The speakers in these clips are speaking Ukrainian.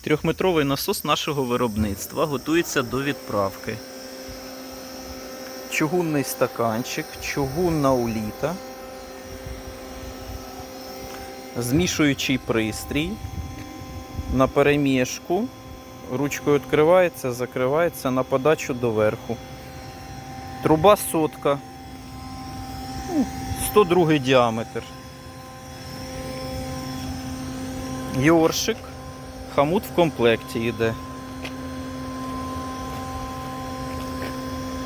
Трьохметровий насос нашого виробництва готується до відправки. Чугунний стаканчик, чугунна уліта, змішуючий пристрій на перемішку. Ручкою відкривається, закривається на подачу доверху. Труба сотка. Ну, 102 діаметр. Йоршик. Хамут в комплекті йде.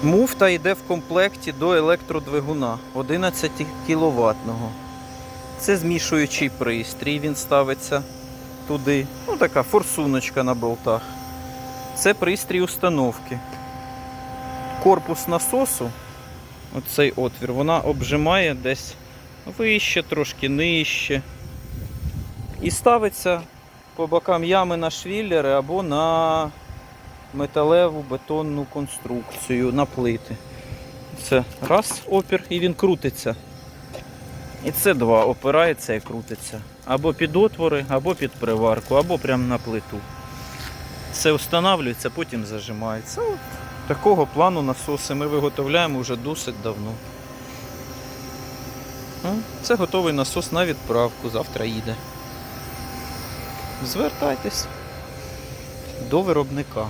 Муфта йде в комплекті до електродвигуна 11 кВт. Це змішуючий пристрій, він ставиться туди. Ну, така форсуночка на болтах. Це пристрій установки. Корпус насосу, оцей отвір, вона обжимає десь вище, трошки нижче. І ставиться по бокам ями на швіллери або на металеву бетонну конструкцію, на плити. Це раз опір і він крутиться. І це два опирається і крутиться. Або під отвори, або під приварку, або прямо на плиту. Це встановлюється, потім зажимається. От такого плану насоси ми виготовляємо вже досить давно. Це готовий насос на відправку, завтра їде. Звертайтесь до виробника.